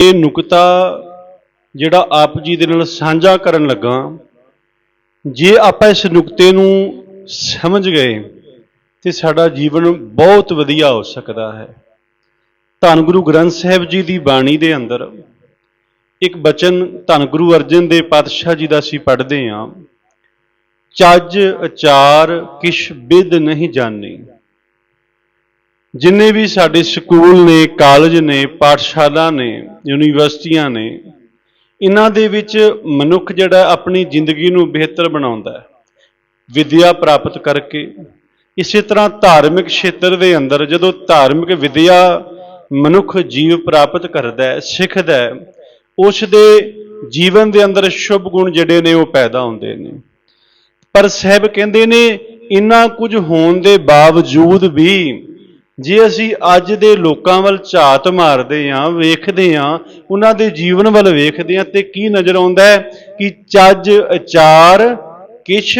ਇਹ ਨੁਕਤਾ ਜਿਹੜਾ ਆਪ ਜੀ ਦੇ ਨਾਲ ਸਾਂਝਾ ਕਰਨ ਲੱਗਾ, ਜੇ ਆਪਾਂ ਇਸ ਨੁਕਤੇ ਨੂੰ ਸਮਝ ਗਏ, ਤੇ ਸਾਡਾ ਜੀਵਨ ਬਹੁਤ ਵਧੀਆ ਹੋ ਸਕਦਾ ਹੈ। ਧੰਨ ਗੁਰੂ ਗ੍ਰੰਥ ਸਾਹਿਬ ਜੀ ਦੀ ਬਾਣੀ ਦੇ ਅੰਦਰ ਇੱਕ ਬਚਨ ਧੰਨ ਗੁਰੂ ਅਰਜਨ ਦੇਵ ਪਾਤਸ਼ਾਹ ਜੀ ਦਾ ਅਸੀਂ ਪੜ੍ਹਦੇ ਹਾਂ, ਚੱਜ ਅਚਾਰ ਕਿਛ ਬਿਦ ਨਹੀਂ ਜਾਣੀ। ਜਿੰਨੇ ਵੀ ਸਾਡੇ ਸਕੂਲ ਨੇ, ਕਾਲਜ ਨੇ, ਪਾਠਸ਼ਾਲਾ ਨੇ, ਯੂਨੀਵਰਸਿਟੀਆਂ ਨੇ, ਇਹਨਾਂ ਦੇ ਵਿੱਚ ਮਨੁੱਖ ਜਿਹੜਾ ਆਪਣੀ ਜ਼ਿੰਦਗੀ ਨੂੰ ਬਿਹਤਰ ਬਣਾਉਂਦਾ ਹੈ, ਵਿਦਿਆ ਪ੍ਰਾਪਤ ਕਰਕੇ। ਇਸੇ ਤਰ੍ਹਾਂ ਧਾਰਮਿਕ ਖੇਤਰ ਦੇ ਅੰਦਰ ਜਦੋਂ ਧਾਰਮਿਕ ਵਿਦਿਆ ਮਨੁੱਖ ਜੀਵ ਪ੍ਰਾਪਤ ਕਰਦਾ ਹੈ, ਸਿੱਖਦਾ ਹੈ ਉਸ ਦੇ ਜੀਵਨ ਦੇ ਅੰਦਰ ਸ਼ੁਭ ਗੁਣ ਜਿਹੜੇ ਨੇ ਉਹ ਪੈਦਾ ਹੁੰਦੇ ਨੇ। ਪਰ ਸਾਹਿਬ ਕਹਿੰਦੇ ਨੇ ਇੰਨਾ ਕੁਝ ਹੋਣ ਦੇ ਬਾਵਜੂਦ ਵੀ ਜੇ ਅਸੀਂ ਅੱਜ ਦੇ ਲੋਕਾਂ ਵੱਲ ਝਾਤ ਮਾਰਦੇ ਹਾਂ, ਵੇਖਦੇ ਹਾਂ, ਉਹਨਾਂ ਦੇ ਜੀਵਨ ਵੱਲ ਵੇਖਦੇ ਹਾਂ, ਤੇ ਕੀ ਨਜ਼ਰ ਆਉਂਦਾ ਹੈ ਕਿ ਚੱਜ ਅਚਾਰ ਕਿਛ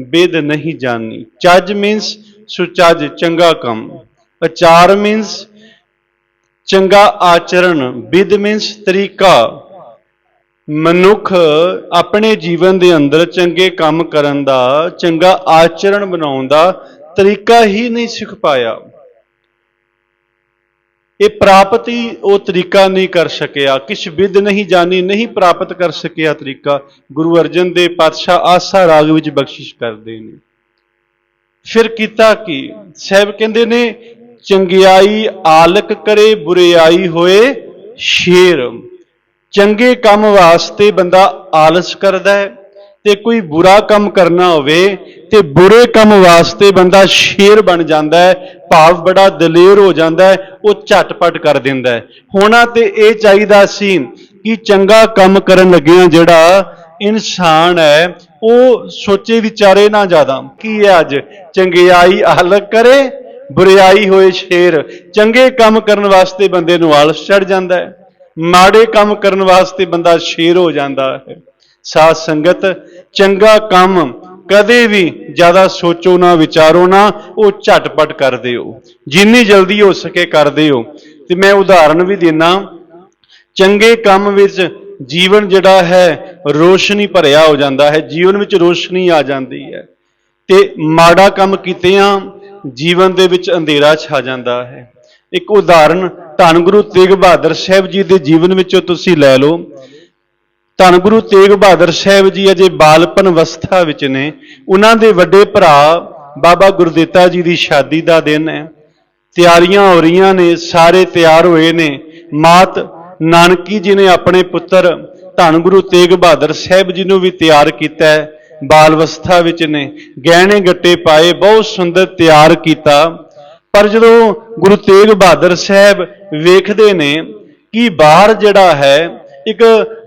ਬੇਦ ਨਹੀਂ ਜਾਣੀ। ਚੱਜ ਮੀਨਸ ਸੁਚੱਜ ਚੰਗਾ ਕੰਮ। ਅਚਾਰ ਮੀਨਸ ਚੰਗਾ ਆਚਰਣ। ਵਿਦ ਮੀਨਸ ਤਰੀਕਾ। ਮਨੁੱਖ ਆਪਣੇ ਜੀਵਨ ਦੇ ਅੰਦਰ ਚੰਗੇ ਕੰਮ ਕਰਨ ਦਾ, ਚੰਗਾ ਆਚਰਣ ਬਣਾਉਣ ਦਾ ਤਰੀਕਾ ਹੀ ਨਹੀਂ ਸਿੱਖ ਪਾਇਆ। ਇਹ ਪ੍ਰਾਪਤੀ ਉਹ ਤਰੀਕਾ ਨਹੀਂ ਕਰ ਸਕਿਆ। ਕਿਛ ਵਿਦ ਨਹੀਂ ਜਾਣੀ, ਨਹੀਂ ਪ੍ਰਾਪਤ ਕਰ ਸਕਿਆ ਤਰੀਕਾ। ਗੁਰੂ ਅਰਜਨ ਦੇ ਪਾਤਸ਼ਾਹ ਆਸਾ ਰਾਗ ਵਿੱਚ ਬਖਸ਼ਿਸ਼ ਕਰਦੇ ਨੇ। ਫਿਰ ਕੀਤਾ ਕੀ? ਸਾਹਿਬ ਕਹਿੰਦੇ ਨੇ, ਚੰਗਿਆਈ ਆਲਕ ਕਰੇ, ਬੁਰਿਆਈ ਹੋਏ ਸ਼ੇਰ। ਚੰਗੇ ਕੰਮ ਵਾਸਤੇ ਬੰਦਾ ਆਲਸ ਕਰਦਾ ਹੈ। ਤੇ ਕੋਈ ਬੁਰਾ ਕੰਮ ਕਰਨਾ ਹੋਵੇ ਤੇ ਬੁਰੇ ਕੰਮ ਵਾਸਤੇ ਬੰਦਾ ਸ਼ੇਰ ਬਣ ਜਾਂਦਾ ਹੈ, ਭਾਵ ਬੜਾ ਦਲੇਰ ਹੋ ਜਾਂਦਾ ਹੈ, ਉਹ ਝਟਪਟ ਕਰ ਦਿੰਦਾ ਹੈ। ਹੋਣਾ ਤੇ ਇਹ ਚਾਹੀਦਾ ਸੀ ਕਿ ਚੰਗਾ ਕੰਮ ਕਰਨ ਲੱਗਿਆਂ ਜਿਹੜਾ ਇਨਸਾਨ ਹੈ, ਉਹ ਸੋਚੇ ਵਿਚਾਰੇ ਨਾ ਜ਼ਿਆਦਾ। ਕੀ ਹੈ ਅੱਜ? ਚੰਗਿਆਈ ਆਲਕ ਕਰੇ ਬੁਰਿਆਈ ਹੋਏ ਸ਼ੇਰ। ਚੰਗੇ ਕੰਮ ਕਰਨ ਵਾਸਤੇ ਬੰਦੇ ਨੂੰ ਆਲਸ ਚੜ ਜਾਂਦਾ ਹੈ। ਮਾੜੇ ਕੰਮ ਕਰਨ ਵਾਸਤੇ ਬੰਦਾ ਸ਼ੇਰ ਹੋ ਜਾਂਦਾ ਹੈ। ਸਾਧ ਸੰਗਤ, ਚੰਗਾ ਕੰਮ ਕਦੇ ਵੀ ਜ਼ਿਆਦਾ ਸੋਚੋ ਨਾ, ਵਿਚਾਰੋ ਨਾ, ਉਹ ਝਟਪਟ ਕਰ ਦਿਓ ਜਿੰਨੀ ਜਲਦੀ ਹੋ ਸਕੇ ਕਰ ਦਿਓ ਤੇ ਮੈਂ ਉਦਾਹਰਨ ਵੀ ਦੇਣਾ ਚੰਗੇ ਕੰਮ ਵਿੱਚ ਜੀਵਨ ਜਿਹੜਾ ਹੈ, ਰੋਸ਼ਨੀ ਭਰਿਆ ਹੋ ਜਾਂਦਾ ਹੈ। ਜੀਵਨ ਵਿੱਚ ਰੋਸ਼ਨੀ ਆ ਜਾਂਦੀ ਹੈ। ਤੇ ਮਾੜਾ ਕੰਮ ਕੀਤਿਆਂ ਜੀਵਨ ਦੇ ਵਿੱਚ ਅੰਧੇਰਾ ਛਾ ਜਾਂਦਾ ਹੈ। ਇੱਕ ਉਦਾਹਰਨ ਧੰਨ ਗੁਰੂ ਤੇਗ ਬਹਾਦਰ ਸਾਹਿਬ ਜੀ ਦੇ ਜੀਵਨ ਵਿੱਚੋਂ ਤੁਸੀਂ ਲੈ ਲਓ। ਧੰਨ ਗੁਰੂ ਤੇਗ ਬਹਾਦਰ ਸਾਹਿਬ ਜੀ ਅਜੇ ਬਾਲਪਨ ਅਵਸਥਾ ਵਿੱਚ ਨੇ। ਉਹਨਾਂ ਦੇ ਵੱਡੇ ਭਰਾ ਬਾਬਾ ਗੁਰਦੇਤਾ ਜੀ ਦੀ ਸ਼ਾਦੀ ਦਾ ਦਿਨ ਹੈ। ਤਿਆਰੀਆਂ ਹੋ ਰਹੀਆਂ ਨੇ, ਸਾਰੇ ਤਿਆਰ ਹੋਏ ਨੇ। ਮਾਤ ਨਾਨਕੀ ਜੀ ਨੇ ਆਪਣੇ ਪੁੱਤਰ ਧੰਨ ਗੁਰੂ ਤੇਗ ਬਹਾਦਰ ਸਾਹਿਬ ਜੀ ਨੂੰ ਵੀ ਤਿਆਰ ਕੀਤਾ ਹੈ। ਬਾਲ ਅਵਸਥਾ ਵਿੱਚ ਨੇ। ਗਹਿਣੇ ਗੱਟੇ ਪਾਏ, ਬਹੁਤ ਸੁੰਦਰ ਤਿਆਰ ਕੀਤਾ। ਪਰ ਜਦੋਂ ਗੁਰੂ ਤੇਗ ਬਹਾਦਰ ਸਾਹਿਬ ਵੇਖਦੇ ਨੇ ਕਿ ਬਾਹਰ ਜਿਹੜਾ ਹੈ ਇੱਕ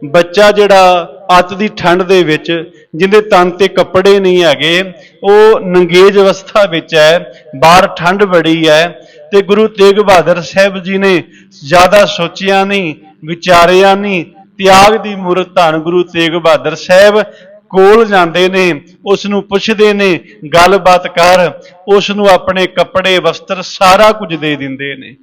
ਬੱਚਾ ਜਿਹੜਾ ਅੱਤ ਦੀ ਠੰਡ ਦੇ ਵਿੱਚ, ਜਿਹਦੇ ਤਨ ਤੇ ਕੱਪੜੇ ਨਹੀਂ ਹੈਗੇ, ਉਹ ਨੰਗੇਜ ਅਵਸਥਾ ਵਿੱਚ ਹੈ, ਬਾਹਰ ਠੰਡ ਬੜੀ ਹੈ ਤੇ ਗੁਰੂ ਤੇਗ ਬਹਾਦਰ ਸਾਹਿਬ ਜੀ ਨੇ ਜ਼ਿਆਦਾ ਸੋਚਿਆ ਨਹੀਂ, ਵਿਚਾਰਿਆ ਨਹੀਂ, ਤਿਆਗ ਦੀ ਮੂਰਤ ਧੰਨ ਗੁਰੂ ਤੇਗ ਬਹਾਦਰ ਸਾਹਿਬ ਕੋਲ ਜਾਂਦੇ ਨੇ ਉਸ ਨੂੰ ਪੁੱਛਦੇ ਨੇ, ਗੱਲਬਾਤ ਕਰ ਉਸ ਨੂੰ ਆਪਣੇ ਕੱਪੜੇ, ਵਸਤਰ ਸਾਰਾ ਕੁਝ ਦੇ ਦਿੰਦੇ ਨੇ,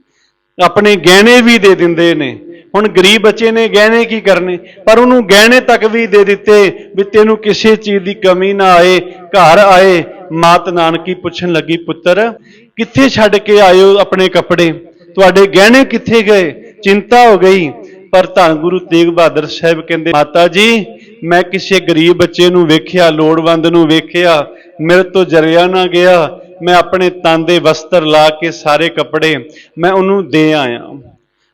ਆਪਣੇ ਗਹਿਣੇ ਵੀ ਦੇ ਦਿੰਦੇ ਨੇ। ਹੁਣ ਗਰੀਬ ਬੱਚੇ ਨੇ, ਗਹਿਣੇ ਕੀ ਕਰਨੇ? ਪਰ ਉਹਨੂੰ ਗਹਿਣੇ ਤੱਕ ਵੀ ਦੇ ਦਿੱਤੇ ਵੀ ਤੈਨੂੰ ਕਿਸੇ ਚੀਜ਼ ਦੀ ਕਮੀ ਨਾ ਆਏ, ਘਰ ਆਏ। ਮਾਤ ਨਾਨਕੀ ਪੁੱਛਣ ਲੱਗੀ, ਪੁੱਤਰ, ਕਿੱਥੇ ਛੱਡ ਕੇ ਆਇਓ ਆਪਣੇ ਕੱਪੜੇ? ਤੁਹਾਡੇ ਗਹਿਣੇ ਕਿੱਥੇ ਗਏ? ਚਿੰਤਾ ਹੋ ਗਈ। ਪਰ ਧੰਨ ਗੁਰੂ ਤੇਗ ਬਹਾਦਰ ਸਾਹਿਬ ਕਹਿੰਦੇ, ਮਾਤਾ ਜੀ, ਮੈਂ ਕਿਸੇ ਗਰੀਬ ਬੱਚੇ ਨੂੰ ਵੇਖਿਆ, ਲੋੜਵੰਦ ਨੂੰ ਵੇਖਿਆ, ਮੇਰੇ ਤੋਂ ਜਰਿਆ ਨਾ ਗਿਆ। ਮੈਂ ਆਪਣੇ ਤਨ ਦੇ ਵਸਤਰ ਲਾ ਕੇ ਸਾਰੇ ਕੱਪੜੇ ਮੈਂ ਉਹਨੂੰ ਦੇ ਆਇਆ।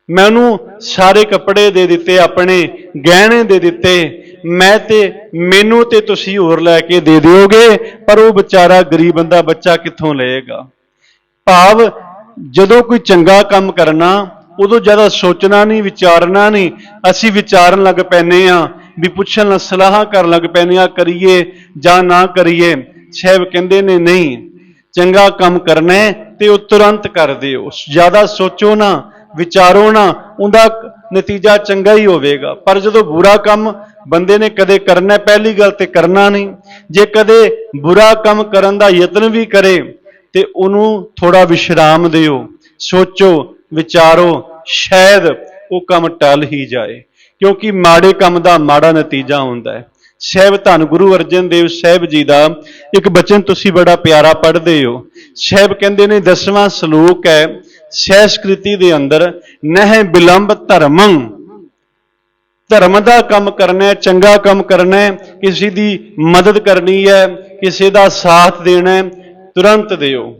ਮੈਂ ਉਹਨੂੰ ਸਾਰੇ ਕੱਪੜੇ ਦੇ ਦਿੱਤੇ, ਆਪਣੇ ਗਹਿਣੇ ਦੇ ਦਿੱਤੇ। ਮੈਂ ਤੇ, ਮੈਨੂੰ ਤੇ ਤੁਸੀਂ ਹੋਰ ਲੈ ਕੇ ਦੇ ਦਿਓਗੇ, ਪਰ ਉਹ ਵਿਚਾਰਾ ਗਰੀਬ ਬੰਦਾ ਬੱਚਾ ਕਿੱਥੋਂ ਲਏਗਾ? ਭਾਵ ਜਦੋਂ ਕੋਈ ਚੰਗਾ ਕੰਮ ਕਰਨਾ, ਉਦੋਂ ਜ਼ਿਆਦਾ ਸੋਚਣਾ ਨਹੀਂ, ਵਿਚਾਰਨਾ ਨਹੀਂ। ਅਸੀਂ ਵਿਚਾਰਨ ਲੱਗ ਪੈਨੇ ਆ ਵੀ ਪੁੱਛਣ ਲੱਗ ਸਲਾਹਾਂ ਕਰਨ ਲੱਗ ਪੈਨੇ ਆ ਕਰੀਏ ਜਾਂ ਨਾ ਕਰੀਏ। ਸਾਹਿਬ ਕਹਿੰਦੇ ਨੇ, ਨਹੀਂ, ਚੰਗਾ ਕੰਮ ਕਰਨਾ ਹੈ ਤੇ ਉਹ ਤੁਰੰਤ ਕਰ ਦਿਓ। ਜ਼ਿਆਦਾ ਸੋਚੋ ਨਾ ਵਿਚਾਰੋ ਨਾ, ਉਹਦਾ ਨਤੀਜਾ ਚੰਗਾ ਹੀ ਹੋਵੇਗਾ। ਪਰ ਜਦੋਂ ਬੁਰਾ ਕੰਮ ਬੰਦੇ ਨੇ ਕਦੇ ਕਰਨਾ ਪਹਿਲੀ ਗੱਲ ਤੇ ਕਰਨਾ ਨਹੀਂ। ਜੇ ਕਦੇ ਬੁਰਾ ਕੰਮ ਕਰਨ ਦਾ ਯਤਨ ਵੀ ਕਰੇ, ਤੇ ਉਹਨੂੰ ਥੋੜਾ ਵਿਸ਼ਰਾਮ ਦਿਓ। ਸੋਚੋ, ਵਿਚਾਰੋ, ਸ਼ਾਇਦ ਉਹ ਕੰਮ ਟਲ ਹੀ ਜਾਏ। ਕਿਉਂਕਿ ਮਾੜੇ ਕੰਮ ਦਾ ਮਾੜਾ ਨਤੀਜਾ ਹੁੰਦਾ ਹੈ। ਸਹਿਬ ਧੰਨ ਗੁਰੂ ਅਰਜਨ ਦੇਵ ਸਾਹਿਬ ਜੀ ਦਾ ਇੱਕ ਬਚਨ ਤੁਸੀਂ ਬੜਾ ਪਿਆਰਾ ਪੜ੍ਹਦੇ ਹੋ। ਸਹਿਬ ਕਹਿੰਦੇ ਨੇ, ਦਸਵਾਂ ਸ਼ਲੋਕ ਹੈ ਸਹਿਸਕ੍ਰਿਤੀ ਦੇ ਅੰਦਰ ਨਹਿ ਬਿਲੰਬ ਧਰਮੰ। ਧਰਮ ਦਾ ਕੰਮ ਕਰਨਾ ਹੈ, ਚੰਗਾ ਕੰਮ ਕਰਨਾ ਹੈ, ਕਿਸੇ ਦੀ ਮਦਦ ਕਰਨੀ ਹੈ, ਕਿਸੇ ਦਾ ਸਾਥ ਦੇਣਾ ਹੈ, ਤੁਰੰਤ ਦਿਓ।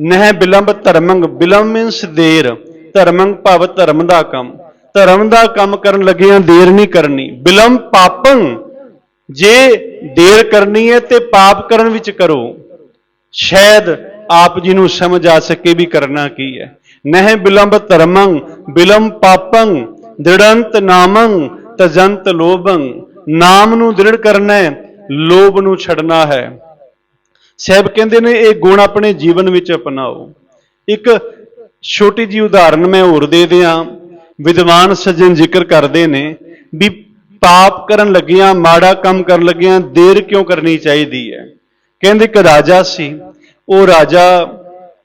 ਨਹਿ ਬਿਲੰਬ ਧਰਮੰਗ ਬਿਲੰਬ ਮੀਨਸ ਦੇਰ। ਧਰਮੰਗ ਭਾਵ ਧਰਮ ਦਾ ਕੰਮ। ਧਰਮ ਦਾ ਕੰਮ ਕਰਨ ਲੱਗਿਆਂ ਦੇਰ ਨਹੀਂ ਕਰਨੀ। ਬਿਲੰਬ ਪਾਪੰ। ਜੇ ਦੇਰ ਕਰਨੀ ਹੈ ਤੇ ਪਾਪ ਕਰਨ ਵਿੱਚ ਕਰੋ। ਸ਼ਾਇਦ ਆਪ ਜੀ ਨੂੰ ਸਮਝ ਆ ਸਕੇ ਵੀ ਕਰਨਾ ਕੀ ਹੈ। ਨਹਿ ਬਿਲੰਬ ਧਰਮੰ, ਬਿਲੰਬ ਪਾਪੰ, ਦ੍ਰਿੜੰਤ ਨਾਮੰ, ਤਜੰਤ ਲੋਭੰ। ਨਾਮ ਨੂੰ ਦ੍ਰਿੜ ਕਰਨਾ ਹੈ, ਲੋਭ ਨੂੰ ਛੱਡਣਾ ਹੈ। ਸਾਹਿਬ ਕਹਿੰਦੇ ਨੇ, ਇਹ ਗੁਣ ਆਪਣੇ ਜੀਵਨ ਵਿੱਚ ਅਪਣਾਓ। ਇੱਕ ਛੋਟੀ ਜੀ ਉਦਾਹਰਨ ਮੈਂ ਹੋਰ ਦੇ ਦਿਆਂ। ਵਿਦਵਾਨ ਸੱਜਣ ਜ਼ਿਕਰ ਕਰਦੇ ਨੇ ਵੀ ਪਾਪ ਕਰਨ ਲੱਗਿਆਂ, ਮਾੜਾ ਕੰਮ ਕਰਨ ਲੱਗਿਆਂ, ਦੇਰ ਕਿਉਂ ਕਰਨੀ ਚਾਹੀਦੀ ਹੈ? ਕਹਿੰਦੇ ਇੱਕ ਰਾਜਾ ਸੀ, ਉਹ ਰਾਜਾ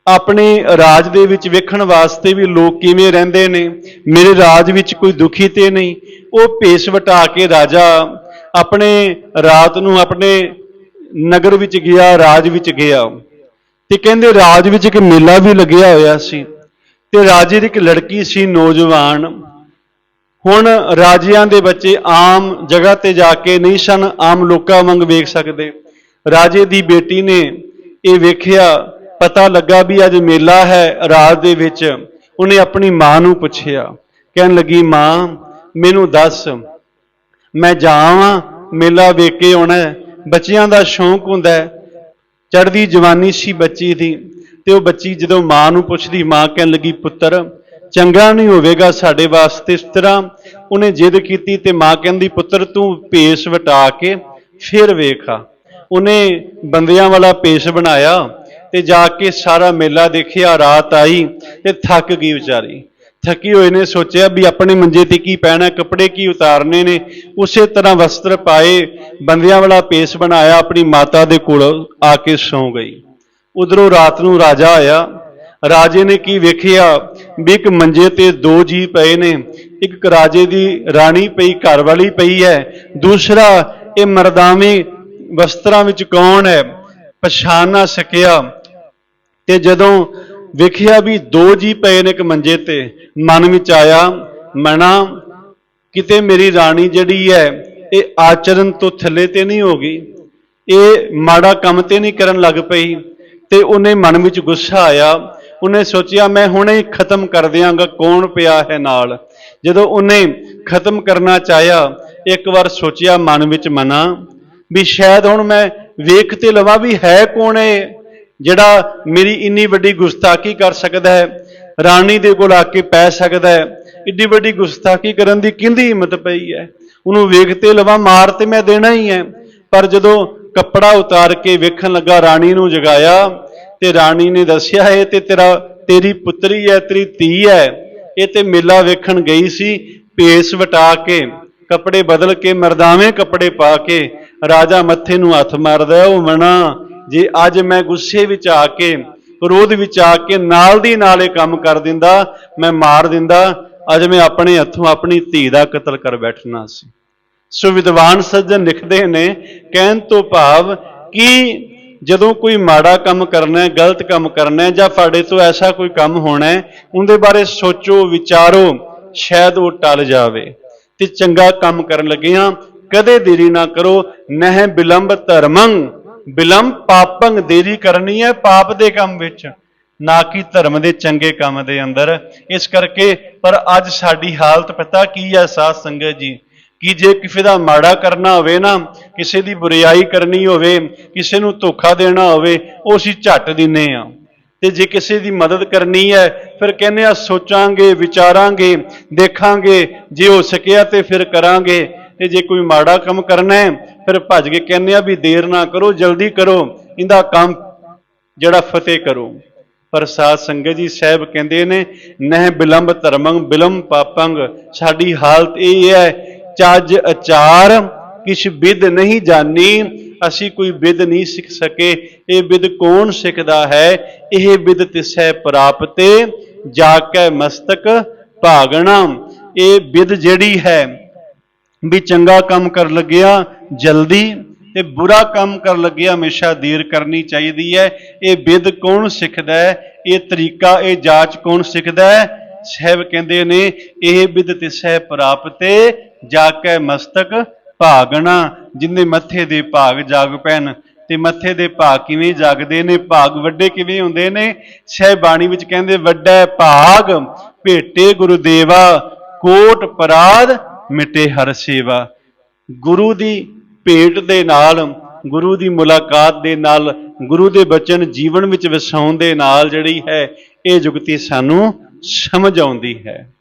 ਆਪਣੇ ਰਾਜ ਦੇ ਵਿੱਚ ਵੇਖਣ ਵਾਸਤੇ ਵੀ ਲੋਕ ਕਿਵੇਂ ਰਹਿੰਦੇ ਨੇ, ਮੇਰੇ ਰਾਜ ਵਿੱਚ ਕੋਈ ਦੁਖੀ ਤੇ ਨਹੀਂ। ਉਹ ਭੇਸ ਵਟਾ ਕੇ ਰਾਜਾ ਆਪਣੇ ਰਾਤ ਨੂੰ ਆਪਣੇ ਨਗਰ ਵਿੱਚ ਗਿਆ, ਰਾਜ ਵਿੱਚ ਗਿਆ। ਤੇ ਕਹਿੰਦੇ ਰਾਜ ਵਿੱਚ ਇੱਕ ਮੇਲਾ ਵੀ ਲੱਗਿਆ ਹੋਇਆ ਸੀ। ਤੇ ਰਾਜੇ ਦੀ ਇੱਕ ਲੜਕੀ ਸੀ ਨੌਜਵਾਨ। ਹੁਣ ਰਾਜਿਆਂ ਦੇ ਬੱਚੇ ਆਮ ਜਗ੍ਹਾ ਤੇ ਜਾ ਕੇ ਨਹੀਂ ਸਨ, ਆਮ ਲੋਕਾਂ ਵਾਂਗ ਵੇਖ ਸਕਦੇ। ਰਾਜੇ ਦੀ ਬੇਟੀ ਨੇ ਇਹ ਵੇਖਿਆ, ਪਤਾ ਲੱਗਾ ਵੀ ਅੱਜ ਮੇਲਾ ਹੈ ਰਾਤ ਦੇ ਵਿੱਚ। ਉਹਨੇ ਆਪਣੀ ਮਾਂ ਨੂੰ ਪੁੱਛਿਆ, ਕਹਿਣ ਲੱਗੀ, ਮਾਂ, ਮੈਨੂੰ ਦੱਸ, ਮੈਂ ਜਾਵਾਂ, ਮੇਲਾ ਵੇਖ ਕੇ ਆਉਣਾ ਬੱਚਿਆਂ ਦਾ ਸ਼ੌਂਕ ਹੁੰਦਾ ਚੜ੍ਹਦੀ ਜਵਾਨੀ ਸੀ ਬੱਚੀ ਦੀ ਤੇ ਉਹ ਬੱਚੀ ਜਦੋਂ ਮਾਂ ਨੂੰ ਪੁੱਛਦੀ, ਮਾਂ ਕਹਿਣ ਲੱਗੀ, ਪੁੱਤਰ, ਚੰਗਾ ਨਹੀਂ ਹੋਵੇਗਾ ਸਾਡੇ ਵਾਸਤੇ। ਇਸ ਤਰ੍ਹਾਂ ਉਹਨੇ ਜਿੱਦ ਕੀਤੀ ਤੇ ਮਾਂ ਕਹਿੰਦੀ, ਪੁੱਤਰ, ਤੂੰ ਭੇਸ ਵਟਾ ਕੇ ਫਿਰ ਵੇਖਾ ਉਹਨੇ ਬੰਦਿਆਂ ਵਾਲਾ ਪੇਸ ਬਣਾਇਆ ਤੇ ਜਾ ਕੇ ਸਾਰਾ ਮੇਲਾ ਦੇਖਿਆ, ਰਾਤ ਆਈ ਤੇ ਥੱਕ ਗਈ ਵਿਚਾਰੀ। ਥੱਕੀ ਹੋਏ ਨੇ, ਸੋਚਿਆ ਵੀ ਆਪਣੇ ਮੰਜੇ ਤੇ ਕੀ ਪੈਣਾ, ਕੱਪੜੇ ਕੀ ਉਤਾਰਨੇ ਨੇ, ਉਸੇ ਤਰ੍ਹਾਂ ਵਸਤਰ ਪਾਏ, ਬੰਦਿਆਂ ਵਾਲਾ ਪੇਸ ਬਣਾਇਆ, ਆਪਣੀ ਮਾਤਾ ਦੇ ਕੋਲ ਆ ਕੇ ਸੌਂ ਗਈ। ਉਧਰੋਂ ਰਾਤ ਨੂੰ ਰਾਜਾ ਆਇਆ। ਰਾਜੇ ਨੇ ਕੀ ਵੇਖਿਆ? ਵੀ ਇੱਕ ਮੰਜੇ ਤੇ ਦੋ ਜੀ ਪਏ ਨੇ, ਇੱਕ ਰਾਜੇ ਦੀ ਰਾਣੀ ਪਈ, ਘਰ ਵਾਲੀ ਪਈ ਹੈ, ਦੂਸਰਾ ਇਹ ਮਰਦਾਵੇਂ ਵਸਤਰਾਂ ਵਿੱਚ ਕੌਣ ਹੈ? ਪਛਾਣ ਨਾ ਸਕਿਆ। ਤੇ ਜਦੋਂ ਵੇਖਿਆ ਵੀ ਦੋ ਜੀ ਪਏ ਨੇ ਇੱਕ ਮੰਜੇ ਤੇ, ਮਨ ਵਿੱਚ ਆਇਆ, ਮਨਾ, ਕਿਤੇ ਮੇਰੀ ਰਾਣੀ ਜਿਹੜੀ ਹੈ, ਇਹ ਆਚਰਨ ਤੋਂ ਥੱਲੇ ਤੇ ਨਹੀਂ ਹੋ ਗਈ। ਇਹ ਮਾੜਾ ਕੰਮ ਤੇ ਨਹੀਂ ਕਰਨ ਲੱਗ ਪਈ। ਤੇ ਉਹਨੇ ਮਨ ਵਿੱਚ ਗੁੱਸਾ ਆਇਆ। ਉਹਨੇ ਸੋਚਿਆ, ਮੈਂ ਹੁਣੇ ਹੀ ਖਤਮ ਕਰ ਦਿਆਂਗਾ, ਕੌਣ ਪਿਆ ਹੈ ਨਾਲ? ਜਦੋਂ ਉਹਨੇ ਖਤਮ ਕਰਨਾ ਚਾਹਿਆ, ਇੱਕ ਵਾਰ ਸੋਚਿਆ, ਮਨ ਵਿੱਚ ਮਨਾ ਵੀ ਸ਼ਾਇਦ ਹੁਣ ਮੈਂ ਵੇਖ ਤੇ ਲਵਾਂ ਵੀ ਹੈ ਕੌਣ ਹੈ ਜਿਹੜਾ ਮੇਰੀ ਇੰਨੀ ਵੱਡੀ ਗੁਸਤਾਖੀ ਕਰ ਸਕਦਾ ਹੈ, ਰਾਣੀ ਦੇ ਕੋਲ ਆ ਕੇ ਪੈ ਸਕਦਾ ਹੈ ਇੱਡੀ ਵੱਡੀ ਗੁਸਤਾਖੀ ਕਰਨ ਦੀ ਕਿੰਦੀ ਹਿੰਮਤ ਪਈ ਹੈ? ਉਹਨੂੰ ਵੇਖ ਤੇ ਲਵਾਂ, ਮਾਰ ਤੇ ਮੈਂ ਦੇਣਾ ਹੀ ਹੈ। ਪਰ ਜਦੋਂ ਕੱਪੜਾ ਉਤਾਰ ਕੇ ਵੇਖਣ ਲੱਗਾ, ਰਾਣੀ ਨੂੰ ਜਗਾਇਆ ਤੇ ਰਾਣੀ ਨੇ ਦੱਸਿਆ, ਇਹ ਤੇ ਤੇਰਾ, ਤੇਰੀ ਪੁੱਤਰੀ ਹੈ, ਤੇਰੀ ਧੀ ਹੈ। ਇਹ ਤੇ ਮੇਲਾ ਵੇਖਣ ਗਈ ਸੀ, ਭੇਸ ਵਟਾ ਕੇ, ਕੱਪੜੇ ਬਦਲ ਕੇ, ਮਰਦਾਵੇਂ ਕੱਪੜੇ ਪਾ ਕੇ ਰਾਜਾ ਮੱਥੇ ਨੂੰ ਹੱਥ ਮਾਰਦਾ ਉਹ ਮਣਾ ਜੇ, ਅੱਜ ਮੈਂ ਗੁੱਸੇ ਵਿੱਚ ਆ ਕੇ ਕ੍ਰੋਧ ਵਿੱਚ ਆ ਕੇ ਨਾਲ ਦੀ ਨਾਲ ਇਹ ਕੰਮ ਕਰ ਦਿੰਦਾ, ਮੈਂ ਮਾਰ ਦਿੰਦਾ, ਅੱਜ ਮੈਂ ਆਪਣੇ ਹੱਥੋਂ ਆਪਣੀ ਧੀ ਦਾ ਕਤਲ ਕਰ ਬੈਠਣਾ ਸੀ। ਸੋ ਵਿਦਵਾਨ ਸੱਜਣ ਲਿਖਦੇ ਨੇ, ਕਹਿਣ ਤੋਂ ਭਾਵ ਕਿ ਜਦੋਂ ਕੋਈ ਮਾੜਾ ਕੰਮ ਕਰਨਾ ਹੈ, ਗਲਤ ਕੰਮ ਕਰਨਾ ਹੈ, ਜਾਂ ਤੁਹਾਡੇ ਤੋਂ ਐਸਾ ਕੋਈ ਕੰਮ ਹੋਣਾ ਹੈ, ਉਹਦੇ ਬਾਰੇ ਸੋਚੋ, ਵਿਚਾਰੋ, ਸ਼ਾਇਦ ਉਹ ਟਲ ਜਾਵੇ। ਤੇ ਚੰਗਾ ਕੰਮ ਕਰਨ ਲੱਗਿਆਂ ਕਦੇ ਦੇਰੀ ਨਾ ਕਰੋ, ਨਹਿ ਬਿਲੰਬ ਧਰਮੰ। ਬਿਲੰਬ ਪਾਪੰ ਦੇਰੀ ਕਰਨੀ ਹੈ ਪਾਪ ਦੇ ਕੰਮ ਵਿੱਚ, ਨਾ ਕਿ ਧਰਮ ਦੇ ਚੰਗੇ ਕੰਮ ਦੇ ਅੰਦਰ। ਇਸ ਕਰਕੇ, ਪਰ ਅੱਜ ਸਾਡੀ ਹਾਲਤ ਪਤਾ ਕੀ ਹੈ ਸਾਧ ਸੰਗਤ ਜੀ? ਕਿ ਜੇ ਕਿਸੇ ਦਾ ਮਾੜਾ ਕਰਨਾ ਹੋਵੇ ਨਾ, ਕਿਸੇ ਦੀ ਬੁਰੀਾਈ ਕਰਨੀ ਹੋਵੇ, ਕਿਸੇ ਨੂੰ ਧੋਖਾ ਦੇਣਾ ਹੋਵੇ, ਉਹ ਅਸੀਂ ਝੱਟ ਦਿੰਨੇ ਆ ਤੇ ਜੇ ਕਿਸੇ ਦੀ ਮਦਦ ਕਰਨੀ ਹੈ, ਫਿਰ ਕਹਿੰਦੇ ਆ, ਸੋਚਾਂਗੇ, ਵਿਚਾਰਾਂਗੇ, ਦੇਖਾਂਗੇ, ਜੇ ਹੋ ਸਕਿਆ ਤੇ ਫਿਰ ਕਰਾਂਗੇ। ਤੇ ਜੇ ਕੋਈ ਮਾੜਾ ਕੰਮ ਕਰਨਾ ਹੈ, ਫਿਰ ਭੱਜ ਕੇ ਕਹਿੰਦੇ ਆ ਵੀ ਦੇਰ ਨਾ ਕਰੋ, ਜਲਦੀ ਕਰੋ। ਇਹਦਾ ਕੰਮ ਜਿਹੜਾ ਫਤਿਹ ਕਰੋ। ਪਰ ਸਾਧ ਸੰਗਤ ਜੀ, ਸਾਹਿਬ ਕਹਿੰਦੇ ਨੇ, ਨਹਿ ਬਿਲੰਬ ਧਰਮੰ, ਬਿਲੰਬ ਪਾਪੰਗ। ਸਾਡੀ ਹਾਲਤ ਇਹ ਹੈ ਚੱਜ ਅਚਾਰ, ਕਿਛ ਵਿਦ ਨਹੀਂ ਜਾਣੀ ਅਸੀਂ ਕੋਈ ਵਿਦ ਨਹੀਂ ਸਿੱਖ ਸਕੇ। ਇਹ ਵਿਦ ਕੌਣ ਸਿੱਖਦਾ ਹੈ? ਇਹ ਵਿਦ ਤਿਸੈ ਪ੍ਰਾਪਤੇ ਜਾ ਕੇ ਮਸਤਕ ਭਾਗਣਾ। ਇਹ ਵਿਦ ਜਿਹੜੀ ਹੈ ਵੀ ਚੰਗਾ ਕੰਮ ਕਰ ਲੱਗਿਆ, ਜਲਦੀ ਤੇ ਬੁਰਾ ਕੰਮ ਕਰ ਲੱਗਿਆ, ਹਮੇਸ਼ਾ ਦੇਰ ਕਰਨੀ ਚਾਹੀਦੀ ਹੈ। ਇਹ ਵਿਦ ਕੌਣ ਸਿੱਖਦਾ ਹੈ? ਇਹ ਤਰੀਕਾ, ਇਹ ਜਾਂਚ ਕੌਣ ਸਿੱਖਦਾ ਹੈ? ਸਾਹਿਬ ਕਹਿੰਦੇ ਨੇ, ਇਹ ਵਿਦ ਸਹਿ ਪ੍ਰਾਪਤੇ, ਜਾ ਕੇ ਮਸਤਕ ਭਾਗਣਾ। ਜਿੰਨੇ ਮੱਥੇ ਦੇ ਭਾਗ ਜਾਗ ਪੈਣ, ਤੇ ਮੱਥੇ ਦੇ ਭਾਗ ਕਿਵੇਂ ਜਾਗਦੇ ਨੇ? ਭਾਗ ਵੱਡੇ ਕਿਵੇਂ ਹੁੰਦੇ ਨੇ? ਸਹਿ ਬਾਣੀ ਵਿੱਚ ਕਹਿੰਦੇ, ਵੱਡਾ ਭਾਗ, ਭੇਟੇ ਗੁਰਦੇਵਾ, ਕੋਟ ਪਰਾਧ ਮਿਟੇ ਹਰ ਸੇਵਾ। ਗੁਰੂ ਦੀ ਭੇਟ ਦੇ ਨਾਲ, ਗੁਰੂ ਦੀ ਮੁਲਾਕਾਤ ਦੇ ਨਾਲ, ਗੁਰੂ ਦੇ ਬਚਨ ਜੀਵਨ ਵਿੱਚ ਵਸਾਉਣ ਦੇ ਨਾਲ ਜਿਹੜੀ ਹੈ, ਇਹ ਜੁਗਤੀ ਸਾਨੂੰ ਸਮਝ ਆਉਂਦੀ ਹੈ।